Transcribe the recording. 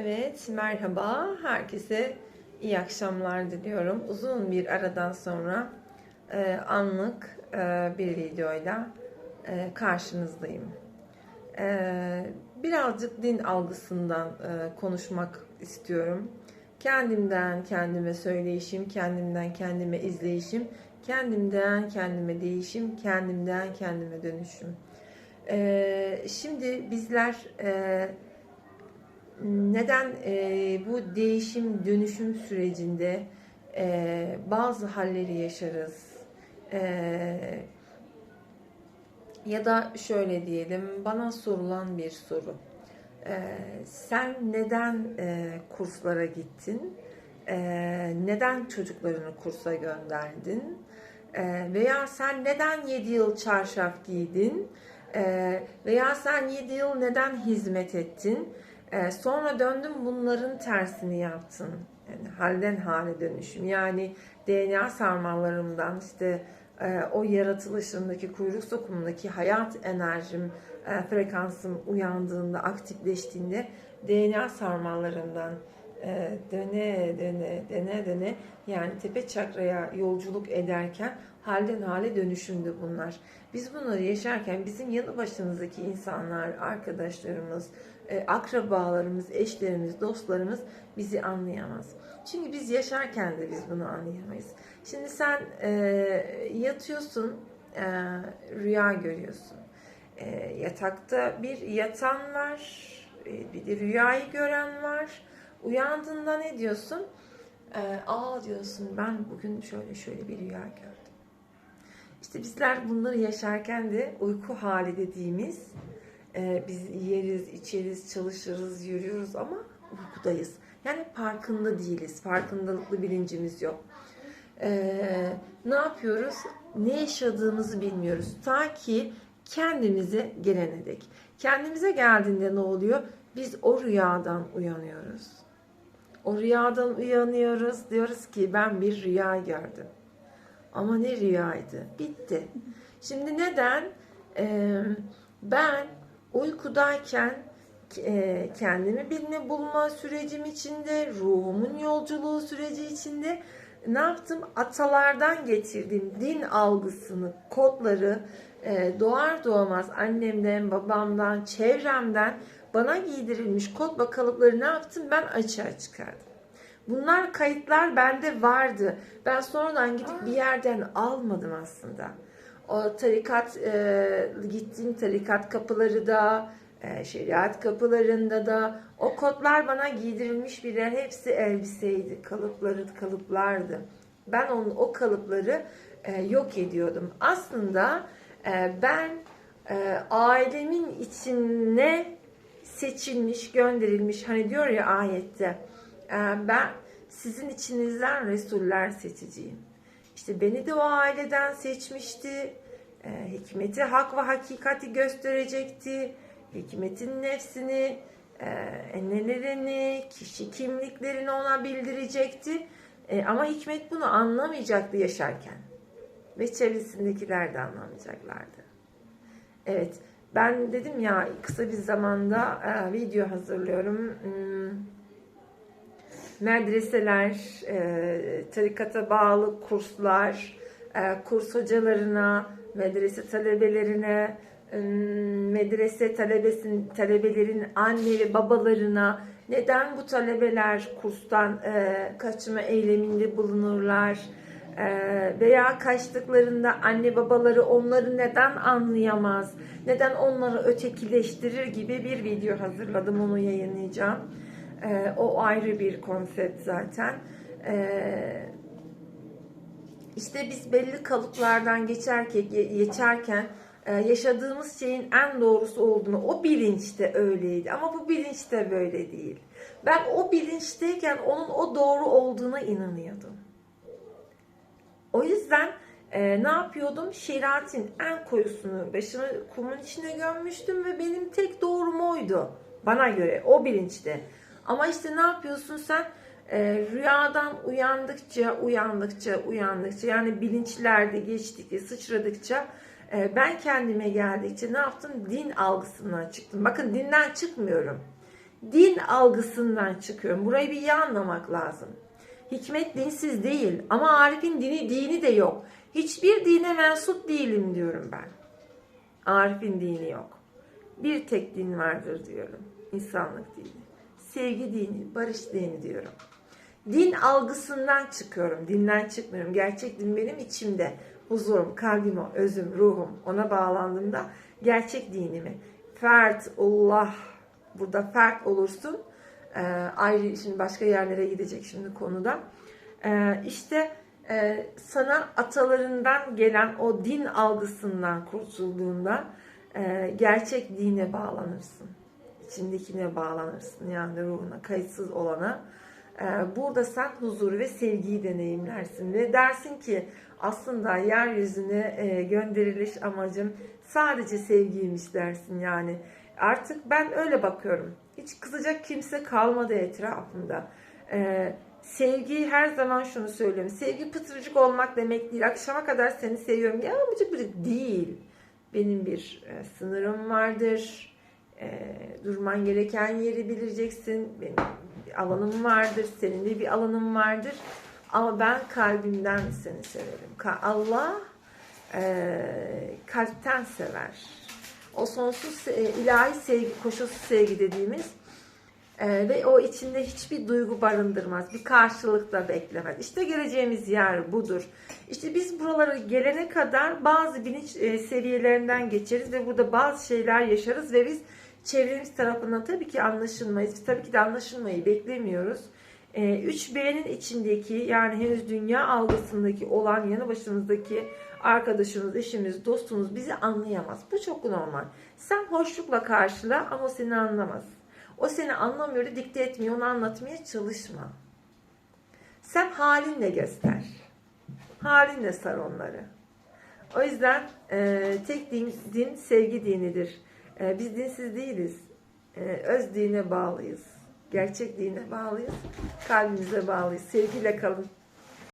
Evet, merhaba. Herkese iyi akşamlar diliyorum. Uzun bir aradan sonra e, anlık e, bir videoyla e, karşınızdayım. E, birazcık din algısından e, konuşmak istiyorum. Kendimden kendime söyleyişim, kendimden kendime izleyişim, kendimden kendime değişim, kendimden kendime dönüşüm. E, şimdi bizler... E, neden e, bu değişim dönüşüm sürecinde e, bazı halleri yaşarız? E, ya da şöyle diyelim bana sorulan bir soru. E, sen neden e, kurslara gittin? E, neden çocuklarını kursa gönderdin? E, veya sen neden 7 yıl çarşaf giydin? E, veya sen 7 yıl neden hizmet ettin ee, sonra döndüm bunların tersini yaptın. Yani halden hale dönüşüm. Yani DNA sarmallarımdan işte e, o yaratılışımdaki kuyruk sokumundaki hayat enerjim, e, frekansım uyandığında, aktifleştiğinde DNA sarmallarından e, döne döne döne döne yani tepe çakraya yolculuk ederken halden hale dönüşümdü bunlar. Biz bunları yaşarken bizim yanı başımızdaki insanlar, arkadaşlarımız, e, akrabalarımız, eşlerimiz, dostlarımız bizi anlayamaz. Çünkü biz yaşarken de biz bunu anlayamayız. Şimdi sen e, yatıyorsun, e, rüya görüyorsun. E, yatakta bir yatan var, e, bir de rüyayı gören var. Uyandığında ne diyorsun? E, Aa diyorsun ben bugün şöyle şöyle bir rüya gördüm. İşte bizler bunları yaşarken de uyku hali dediğimiz e, biz yeriz, içeriz, çalışırız, yürüyoruz ama uykudayız. Yani farkında değiliz. Farkındalıklı bilincimiz yok. E, ne yapıyoruz? Ne yaşadığımızı bilmiyoruz. Ta ki kendimize gelene dek. Kendimize geldiğinde ne oluyor? Biz o rüyadan uyanıyoruz. O rüyadan uyanıyoruz. Diyoruz ki ben bir rüya gördüm. Ama ne rüyaydı? Bitti. Şimdi neden? Ee, ben uykudayken e, kendimi bilme bulma sürecim içinde, ruhumun yolculuğu süreci içinde ne yaptım? Atalardan getirdiğim din algısını, kodları e, doğar doğmaz annemden, babamdan, çevremden bana giydirilmiş kod ve ne yaptım? Ben açığa çıkardım. Bunlar kayıtlar bende vardı. Ben sonradan gidip bir yerden almadım aslında. O tarikat e, gittiğim tarikat kapıları da e, şeriat kapılarında da o kodlar bana giydirilmiş birer hepsi elbiseydi. Kalıpları kalıplardı. Ben onun o kalıpları e, yok ediyordum. Aslında e, ben e, ailemin içine seçilmiş, gönderilmiş. Hani diyor ya ayette e, ben sizin içinizden Resuller seçeceğim. İşte beni de o aileden seçmişti. E, hikmeti, hak ve hakikati gösterecekti. Hikmetin nefsini, e, nelerini, kişi kimliklerini ona bildirecekti. E, ama hikmet bunu anlamayacaktı yaşarken. Ve çevresindekiler de anlamayacaklardı. Evet, ben dedim ya kısa bir zamanda e, video hazırlıyorum. Hmm, medreseler, e, tarikata bağlı kurslar, e, kurs hocalarına, medrese talebelerine, e, medrese talebesin, talebelerin anne ve babalarına neden bu talebeler kurstan e, kaçma eyleminde bulunurlar? E, veya kaçtıklarında anne babaları onları neden anlayamaz, neden onları ötekileştirir gibi bir video hazırladım onu yayınlayacağım. E, o ayrı bir konsept zaten. E, işte biz belli kalıplardan geçerken, geçerken e, yaşadığımız şeyin en doğrusu olduğunu o bilinçte öyleydi ama bu bilinçte böyle değil. Ben o bilinçteyken onun o doğru olduğuna inanıyordum. O yüzden e, ne yapıyordum? Şeriatin en koyusunu başımı kumun içine gömmüştüm ve benim tek doğrum oydu. Bana göre o bilinçte. Ama işte ne yapıyorsun sen? E, rüyadan uyandıkça, uyandıkça, uyandıkça yani bilinçlerde geçtikçe, sıçradıkça e, ben kendime geldikçe ne yaptım? Din algısından çıktım. Bakın dinden çıkmıyorum. din algısından çıkıyorum. Burayı bir iyi anlamak lazım. Hikmet dinsiz değil ama Arif'in dini dini de yok. Hiçbir dine mensup değilim diyorum ben. Arif'in dini yok. Bir tek din vardır diyorum. İnsanlık dini. Sevgi dini, barış dini diyorum. Din algısından çıkıyorum. Dinden çıkmıyorum. Gerçek din benim içimde. Huzurum, kalbim özüm, ruhum. Ona bağlandığımda gerçek dinimi. Fert, Allah. Burada fert olursun. Ee, ayrı şimdi başka yerlere gidecek şimdi konuda. Ee, işte e, sana atalarından gelen o din algısından kurtulduğunda e, gerçek dine bağlanırsın. İçindekine bağlanırsın yani ruhuna, kayıtsız olana. Ee, burada sen huzur ve sevgiyi deneyimlersin ve dersin ki aslında yeryüzüne e, gönderiliş amacım sadece sevgiymiş dersin yani. Artık ben öyle bakıyorum. Hiç kızacak kimse kalmadı etrafımda. Ee, sevgi her zaman şunu söylüyorum. Sevgi pıtırcık olmak demek değil. Akşama kadar seni seviyorum. Ya bıcık bıcık değil. Benim bir e, sınırım vardır. E, durman gereken yeri bileceksin. Benim bir alanım vardır. Senin de bir alanın vardır. Ama ben kalbimden seni severim. Allah e, kalpten sever. O sonsuz e, ilahi sevgi, koşulsuz sevgi dediğimiz e, ve o içinde hiçbir duygu barındırmaz. Bir karşılık da beklemez. İşte geleceğimiz yer budur. İşte biz buralara gelene kadar bazı bilinç e, seviyelerinden geçeriz ve burada bazı şeyler yaşarız ve biz çevremiz tarafından tabii ki anlaşılmayız. Biz tabii ki de anlaşılmayı beklemiyoruz. E, 3B'nin içindeki yani henüz dünya algısındaki olan yanı başımızdaki arkadaşımız, eşimiz, dostumuz bizi anlayamaz. Bu çok normal. Sen hoşlukla karşıla ama seni anlamaz. O seni anlamıyor, da dikte etmiyor, onu anlatmaya çalışma. Sen halinle göster. Halinle sar onları. O yüzden e, tek din, din sevgi dinidir. E, biz dinsiz değiliz. E, öz dine bağlıyız. Gerçek dine bağlıyız. Kalbimize bağlıyız. Sevgiyle kalın.